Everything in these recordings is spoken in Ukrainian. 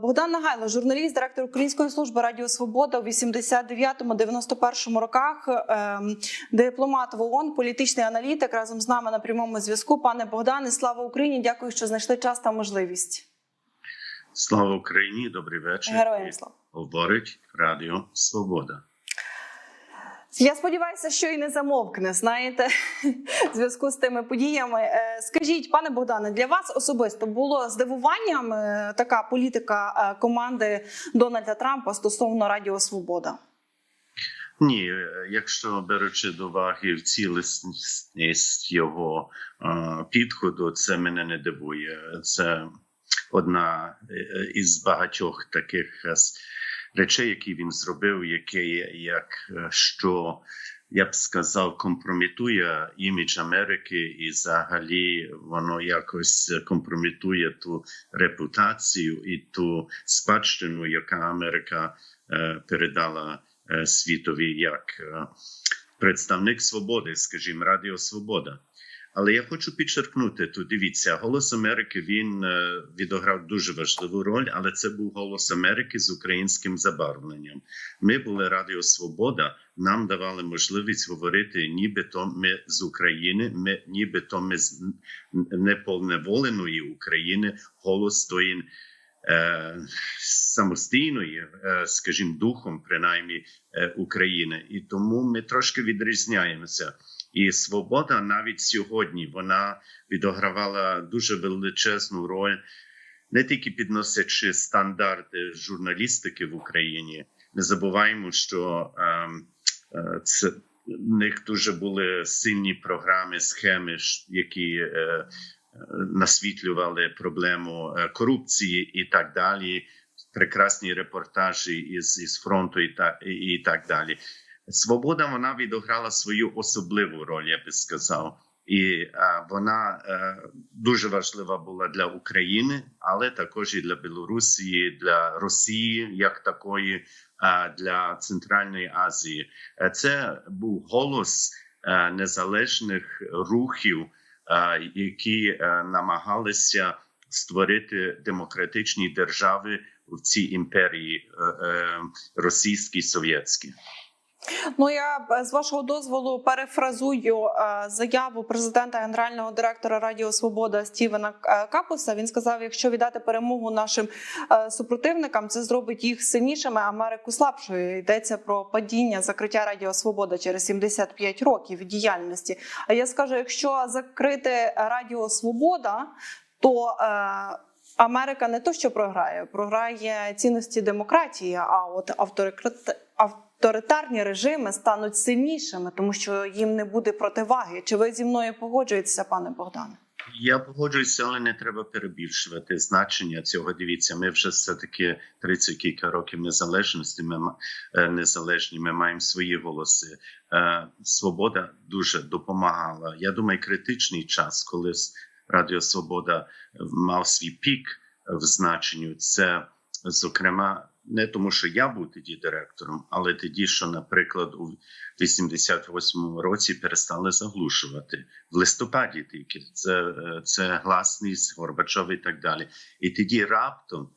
Богдан Нагайло, журналіст, директор Української служби Радіо Свобода у 89-91 роках, ем, дипломат в ООН, політичний аналітик разом з нами на прямому зв'язку. Пане Богдане, слава Україні! Дякую, що знайшли час та можливість. Слава Україні, добрий вечір. Героям слава. Говорить Радіо Свобода. Я сподіваюся, що і не замовкне. Знаєте, в зв'язку з тими подіями. Е, Скажіть, пане Богдане, для вас особисто було здивуванням е, така політика е, команди Дональда Трампа стосовно Радіо Свобода? Ні, якщо беручи до уваги в цілісність його підходу, це мене не дивує. Це одна із багатьох таких речей, які він зробив, які як е, що я б сказав, компрометує імідж Америки, і взагалі воно якось компрометує ту репутацію і ту спадщину, яка Америка е, передала е, світові як представник свободи, скажімо, Радіо Свобода. Але я хочу підчеркнути тут. Дивіться, голос Америки він е, відіграв дуже важливу роль, але це був голос Америки з українським забарвленням. Ми були Радіо Свобода. Нам давали можливість говорити, нібито ми з України, ми нібито ми з неповневоленої України, голос тої е, самостійної, е, скажімо, духом, принаймні е, України, і тому ми трошки відрізняємося. І свобода навіть сьогодні вона відігравала дуже величезну роль, не тільки підносячи стандарти журналістики в Україні. Не забуваємо, що ем, е, це в них дуже були сильні програми, схеми, які е, е, насвітлювали проблему е, корупції і так далі. Прекрасні репортажі із, із фронту, і так, і, і так далі. Свобода вона відіграла свою особливу роль, я би сказав, і а, вона е, дуже важлива була для України, але також і для Білорусі, для Росії, як такої, а для Центральної Азії. Е, Це був голос е, незалежних рухів, е, які е, намагалися створити демократичні держави в цій імперії е, е, російській совєтській. Ну я е, з вашого дозволу перефразую е, заяву президента генерального директора Радіо Свобода Стівена е, Капуса. Він сказав: якщо віддати перемогу нашим супротивникам, це зробить їх сильнішими, Америку слабшою. Йдеться про падіння закриття Радіо Свобода через 75 років діяльності. А я скажу, якщо закрити Радіо Свобода, то Америка не то, що програє, програє цінності демократії, а от авторикрат- авторитарні режими стануть сильнішими, тому що їм не буде противаги. Чи ви зі мною погоджуєтеся, пане Богдане? Я погоджуюся, але не треба перебільшувати значення цього. Дивіться, ми вже все таки 30 кілька років незалежності. Ми е, незалежні. Ми маємо свої голоси. Е, Свобода дуже допомагала. Я думаю, критичний час, коли Радіо Свобода мав свій пік в значенню. Це зокрема не тому, що я був тоді директором, але тоді, що, наприклад, у 88-му році перестали заглушувати в листопаді. Тільки це, е, це гласність Горбачова і так далі. І тоді раптом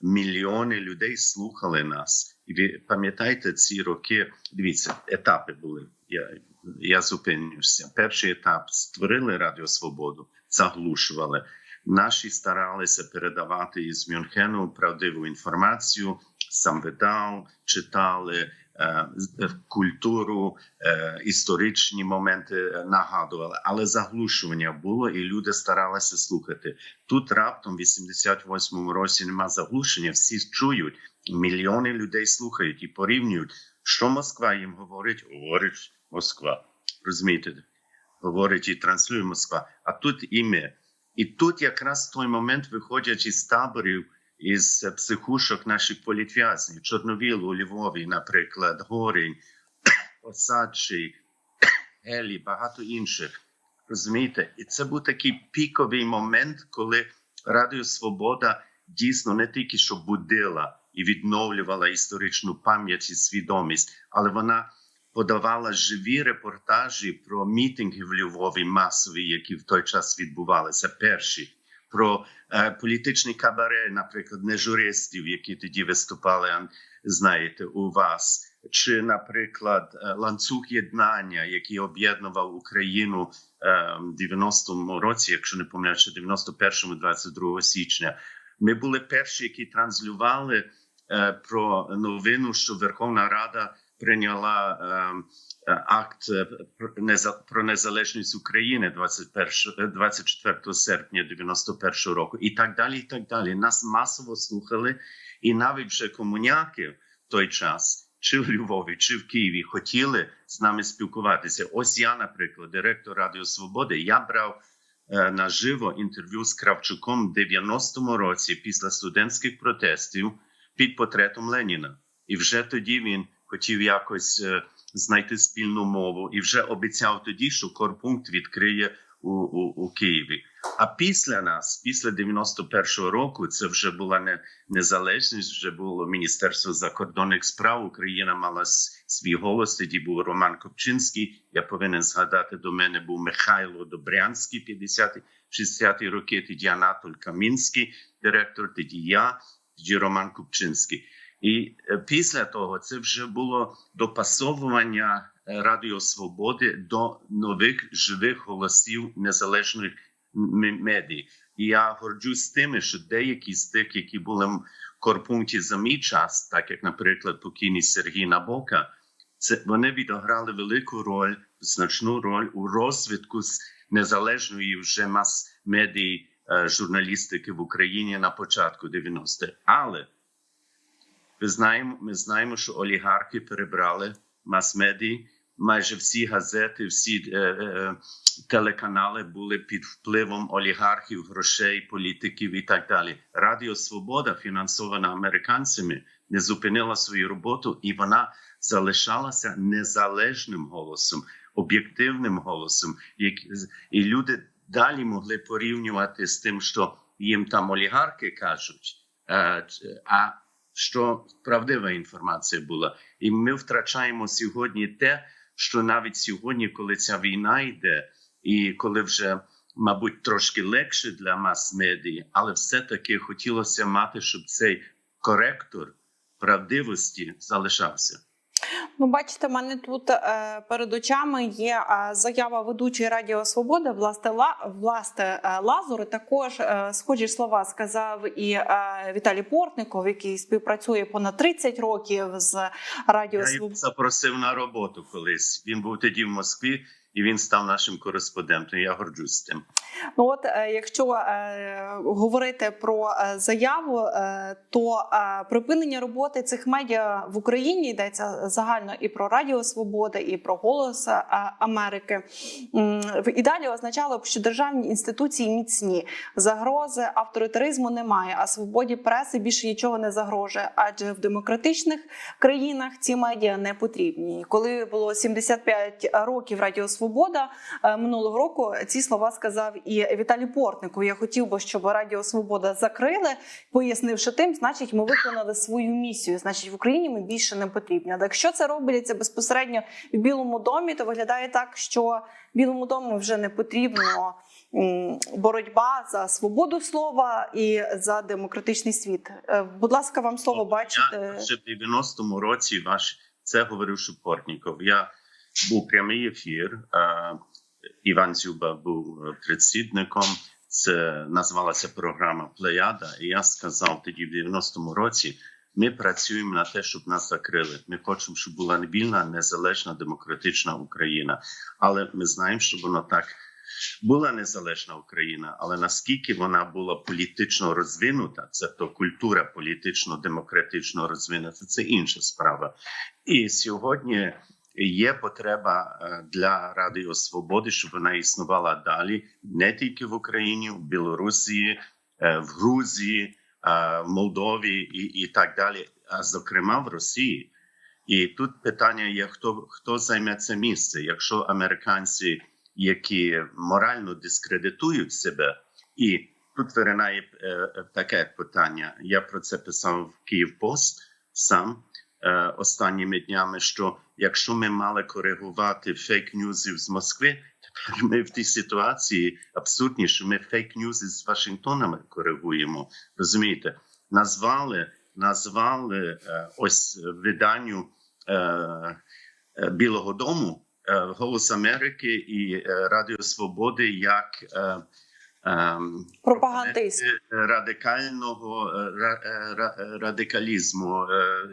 мільйони людей слухали нас. І ви пам'ятаєте ці роки? Дивіться, етапи були. Я, я зупинюся. Перший етап створили Радіо Свободу, заглушували. Наші старалися передавати із Мюнхену правдиву інформацію, сам видав, читали е, культуру, е, історичні моменти нагадували, але заглушування було, і люди старалися слухати. Тут раптом, в 88-му році, нема заглушення, всі чують, мільйони людей слухають і порівнюють, що Москва їм говорить, говорить Москва. Розумієте? Говорить і транслює Москва. А тут і ми. І тут якраз той момент виходять із таборів, із психушок наших політв'язнів, Чорновіл у Львові, наприклад, Горінь, Осадчий, Гелі, багато інших. Розумієте? І це був такий піковий момент, коли Радіо Свобода дійсно не тільки що будила і відновлювала історичну пам'ять і свідомість, але вона подавала живі репортажі про мітинги в Львові масові, які в той час відбувалися. Перші про е, політичні кабаре, наприклад, не журистів, які тоді виступали, знаєте, у вас, чи, наприклад, е, ланцюг єднання, який об'єднував Україну е, в 90-му році, якщо не помиляю, чи 91-му, 22 січня. Ми були перші, які транслювали про новину, що Верховна Рада прийняла е, е, акт про неза- незалежність України 21, е, 24 серпня 91 року, і так далі. І так далі. Нас масово слухали, і навіть вже комуняки в той час. Чи в Львові, чи в Києві хотіли з нами спілкуватися. Ось я, наприклад, директор Радіо Свободи. Я брав е, наживо інтерв'ю з Кравчуком в 90-му році після студентських протестів під портретом Леніна. І вже тоді він хотів якось е, знайти спільну мову, і вже обіцяв тоді, що корпункт відкриє у, у, у Києві. А після нас, після 91-го року, це вже була не незалежність, вже було Міністерство закордонних справ. Україна мала свій голос. Тоді був Роман Копчинський. Я повинен згадати, до мене був Михайло Добрянський, 50-ті, 60-ті роки. Тоді Анатоль Камінський, директор. Тоді я, тоді Роман Купчинський. І е, після того це вже було допасовування е, Радіо Свободи до нових живих голосів незалежних медій. І я горджусь тими, що деякі з тих, які були в корпункті за мій час, так як, наприклад, покійний Сергій Набока, це вони відіграли велику роль, значну роль у розвитку незалежної вже мас-медії е, журналістики в Україні на початку 90-х. Але ми знаємо, ми знаємо, що олігархи перебрали мас-медії. Майже всі газети, всі е, е, телеканали були під впливом олігархів, грошей, політиків і так далі. Радіо Свобода, фінансована американцями, не зупинила свою роботу, і вона залишалася незалежним голосом, об'єктивним голосом. І люди далі могли порівнювати з тим, що їм там олігархи кажуть. Е, А що правдива інформація була, і ми втрачаємо сьогодні те, що навіть сьогодні, коли ця війна йде, і коли вже, мабуть, трошки легше для мас-медії, але все-таки хотілося мати, щоб цей коректор правдивості залишався. Ну, бачите, в мене тут е, перед очами є е, заява ведучої Радіо Свобода, власне, ла, власне е, Лазур. Також схожі слова сказав і Віталій Портников, який співпрацює понад 30 років з Радіо Я Свобода. його запросив на роботу колись. Він був тоді в Москві, і він став нашим кореспондентом. Я горджусь тим. Ну от е, якщо е, говорити про е, заяву, е, то е, припинення роботи цих медіа в Україні йдеться загально і про Радіо Свобода, і про Голос е, Америки. В ідеалі означало б, що державні інституції міцні, загрози авторитаризму немає, а свободі преси більше нічого не загрожує. Адже в демократичних країнах ці медіа не потрібні. Коли було 75 років Радіо Свобода е, минулого року, ці слова сказав і Віталій Портнику. Я хотів би, щоб Радіо Свобода закрили, пояснивши тим, значить, ми виконали свою місію. Значить, в Україні ми більше не потрібні. Але якщо це робиться безпосередньо в Білому домі, то виглядає так, що Білому дому вже не потрібно боротьба за свободу слова і за демократичний світ. Е, Будь ласка, вам слово Я бачите. ще в 90-му році ваш це говорив Шупортніков. Я був прямий ефір. Іван Зюба був е, предсідником. Це називалася програма Плеяда. І я сказав тоді, в 90-му році, ми працюємо на те, щоб нас закрили. Ми хочемо, щоб була вільна, незалежна, демократична Україна. Але ми знаємо, що воно так була незалежна Україна, але наскільки вона була політично розвинута, це то культура політично демократично розвинута, це інша справа. І сьогодні є потреба е, для Радіо Свободи, щоб вона існувала далі, не тільки в Україні, в Білорусі, е, в Грузії, е, в Молдові і, і так далі, а зокрема в Росії. І тут питання є: хто хто займе це місце, якщо американці, які морально дискредитують себе, і тут виринає таке питання. Я про це писав в Київ Пост сам останніми днями. Що якщо ми мали коригувати фейк-ньюзів з Москви, тепер ми в тій ситуації абсурдні, що ми фейк-ньюзи з Вашингтоном коригуємо. Розумієте, назвали, назвали е, ось виданню е, е, Білого Дому е, Голос Америки і е, Радіо Свободи як е, Пропагандист. Е, радикального е, ра- е, ра- радикалізму.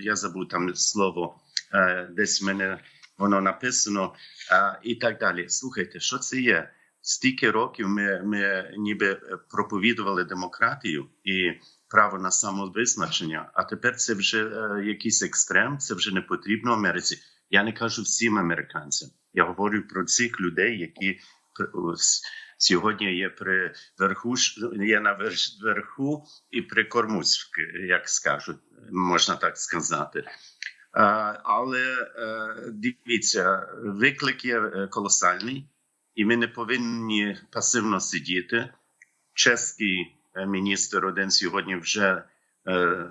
Я забув там слово, десь в мене воно написано, і так далі. Слухайте, що це є? Стільки років ми, ми ніби проповідували демократію і право на самовизначення, а тепер це вже е, якийсь екстрем, це вже не потрібно Америці. Я не кажу всім американцям. Я говорю про цих людей, які сьогодні є при верху, є на верху і при кормушці, як скажуть, можна так сказати. Але е, дивіться, виклик є е, колосальний, і ми не повинні пасивно сидіти. Чеський е, міністр один сьогодні вже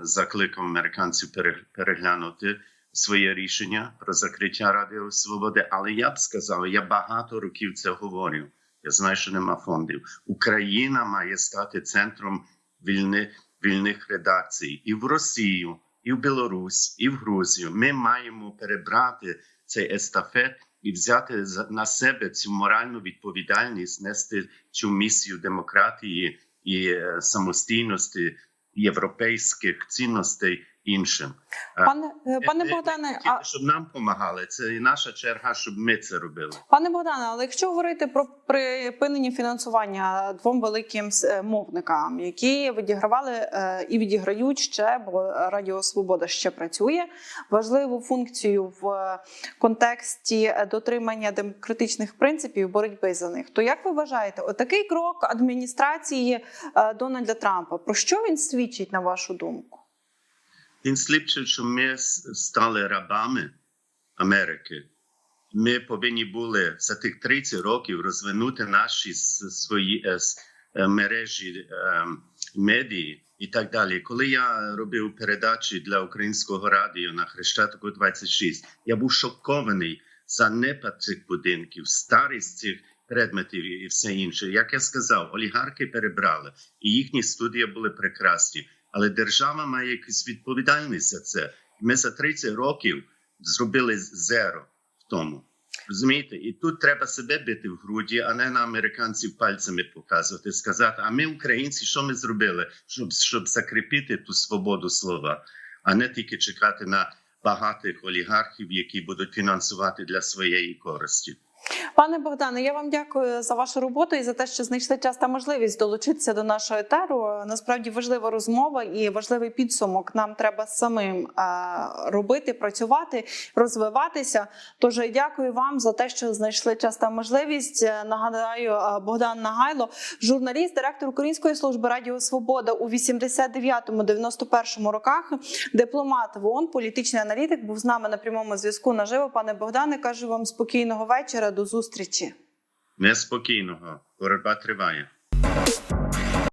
закликав американців переглянути своє рішення про закриття Радіо Свободи. Але я б сказав, я багато років це говорю. Я знаю, що нема фондів. Україна має стати центром вільни, вільних редакцій і в Росію, і в Білорусь, і в Грузію. Ми маємо перебрати цей естафет і взяти на себе цю моральну відповідальність, нести цю місію демократії і е, самостійності європейських цінностей іншим. Пане е, пане Ми- ми Богдане, а щоб нам допомагали. Це і наша черга, щоб ми це робили. Пане Богдане, але якщо говорити про припинення фінансування двом великим е, мовникам, які відігравали е, і відіграють ще, бо Радіо Свобода ще працює, важливу функцію в контексті е, дотримання демократичних принципів боротьби за них, то як ви вважаєте, отакий крок адміністрації е, Дональда Трампа про що він свідчить на вашу думку? Він слідчив, що ми стали рабами Америки. Ми повинні були за тих 30 років розвинути наші свої е, е, мережі е, медії і так далі. Коли я робив передачі для українського радіо на Хрещатику 26, я був шокований занепад цих будинків, старість цих предметів і все інше. Як я сказав, олігархи перебрали, і їхні студії були прекрасні. Але держава має якусь відповідальність за це. Ми за 30 років зробили зеро в тому. Розумієте, і тут треба себе бити в груді, а не на американців пальцями показувати, сказати: а ми, українці, що ми зробили, щоб, щоб закріпити ту свободу слова, а не тільки чекати на багатих олігархів, які будуть фінансувати для своєї користі. Пане Богдане, я вам дякую за вашу роботу і за те, що знайшли час та можливість долучитися до нашого етеру. Насправді важлива розмова і важливий підсумок. Нам треба самим е, робити, працювати, розвиватися. Тож дякую вам за те, що знайшли час та можливість. Е, Нагадаю, е, Богдан Нагайло, журналіст, директор Української служби Радіо Свобода у 89-91 роках, дипломат в ООН, політичний аналітик, був з нами на прямому зв'язку наживо. Пане Богдане, кажу вам спокійного вечора. До зустрічі. Неспокійного боротьба триває.